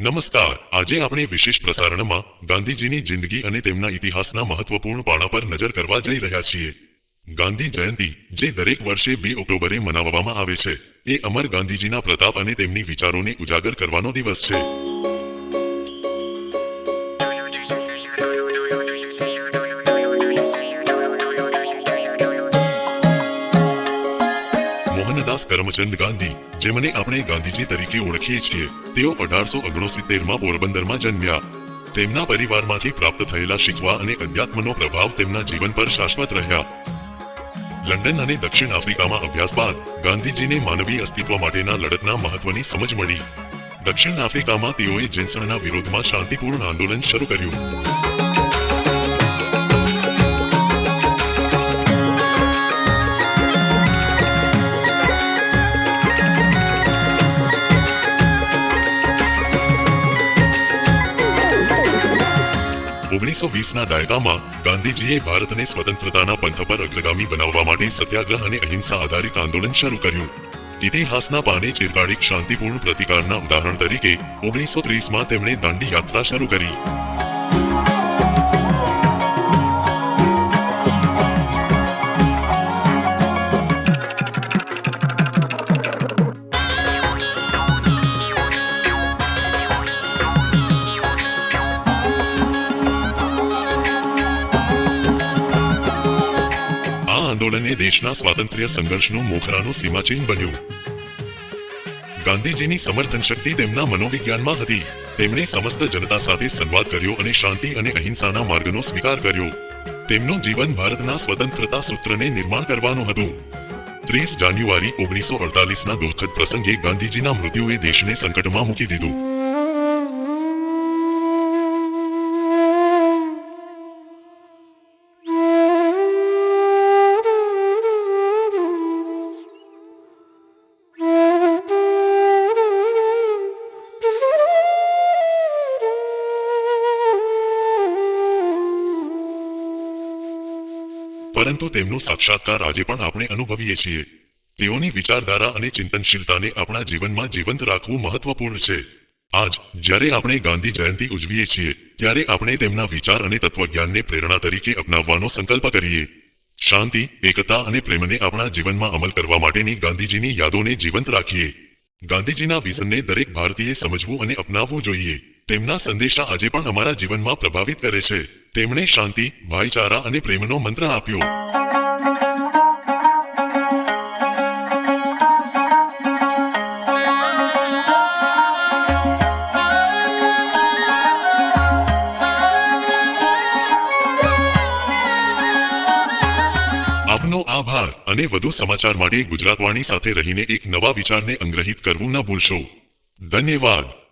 નમસ્કાર. આજે આપણે વિશેષ પ્રસારણમાં ગાંધીજીની જિંદગી અને તેમના ઇતિહાસના મહત્વપૂર્ણ પાણા પર નજર કરવા જઈ રહ્યા છીએ. ગાંધી જયંતિ, જે દરેક વર્ષે બે ઓક્ટોબરે મનાવવામાં આવે છે, એ અમર ગાંધીજીના પ્રતાપ અને તેમની વિચારોને ઉજાગર કરવાનો દિવસ છે. મોહનદાસ કરમચંદ ગાંધી, જેમને આપણે ગાંધીજી તરીકે ઓળખીએ છીએ, તેઓ અઢારસો ઓગણસિત્તેરમાં પોરબંદરમાં જન્મ્યા. તેમના પરિવારમાંથી પ્રાપ્ત થયેલા શીખવા અને અધ્યાત્મનો પ્રભાવ તેમના જીવન પર શાશ્વત રહ્યા. લંડન અને દક્ષિણ આફ્રિકામાં અભ્યાસ બાદ ગાંધીજીને માનવીય અસ્તિત્વ માટેના લડતના મહત્વની સમજ મળી. દક્ષિણ આફ્રિકામાં તેઓએ જેન્સણના વિરોધમાં શાંતિપૂર્ણ આંદોલન શરૂ કર્યું. ઓગણીસો વીસના દાયકામાં ગાંધીજીએ ભારતને સ્વતંત્રતાના પંથ પર અગ્રગામી બનાવવા માટે સત્યાગ્રહ અને અહિંસા આધારિત આંદોલન શરૂ કર્યું. ઇતિહાસના પાને ચિરકાળિક શાંતિપૂર્ણ પ્રતિકારના ઉદાહરણ તરીકે ઓગણીસો ત્રીસમાં તેમણે દાંડી યાત્રા શરૂ કરી. આંદોલને દેશના સ્વાતંત્ર્ય સંઘર્ષનું મોખરાનું સીમાચિહ્ન બન્યું. ગાંધીજીની સમર્થન શક્તિ તેમના મનોવિજ્ઞાનમાં હતી. તેમણે સમસ્ત જનતા સાથે સંવાદ કર્યો અને શાંતિ અને અહિંસાના માર્ગનો સ્વીકાર કર્યો. તેમનું જીવન ભારતના સ્વતંત્રતા સૂત્રને નિર્માણ કરવાનું હતું. ત્રીસ જાન્યુઆરી ઓગણીસો અડતાલીસના દુઃખદ પ્રસંગે ગાંધીજીના મૃત્યુએ દેશને સંકટમાં મૂકી દીધું. પરંતુ તેમનો સાક્ષાત્કાર આજે પણ આપણે અનુભવીએ છીએ. તેઓની વિચારધારા અને ચિંતનશીલતાને આપણા જીવનમાં જીવંત રાખવું મહત્વપૂર્ણ છે. આજ, જ્યારે આપણે ગાંધી જયંતિ ઉજવીએ છીએ, ત્યારે આપણે તેમના વિચાર અને તત્વજ્ઞાનને પ્રેરણા તરીકે અપનાવવાનો સંકલ્પ કરીએ. શાંતિ, એકતા અને પ્રેમને આપણા જીવનમાં અમલ કરવા માટેની ગાંધીજીની યાદોને જીવંત રાખીએ. ગાંધીજીના વિઝનને દરેક ભારતીય સમજવું અને અપનાવવું જોઈએ. તેમના સંદેશા આજે પણ અમારા જીવનમાં પ્રભાવિત કરે છે. તેમણે શાંતિ, ભાઈચારા અને પ્રેમનો મંત્ર આપ્યો. આપનો આભાર અને વધુ સમાચાર માટે ગુજરાતવાણી સાથે રહીને એક નવા વિચારને અંગ્રહિત કરવું ન ભૂલશો. ધન્યવાદ.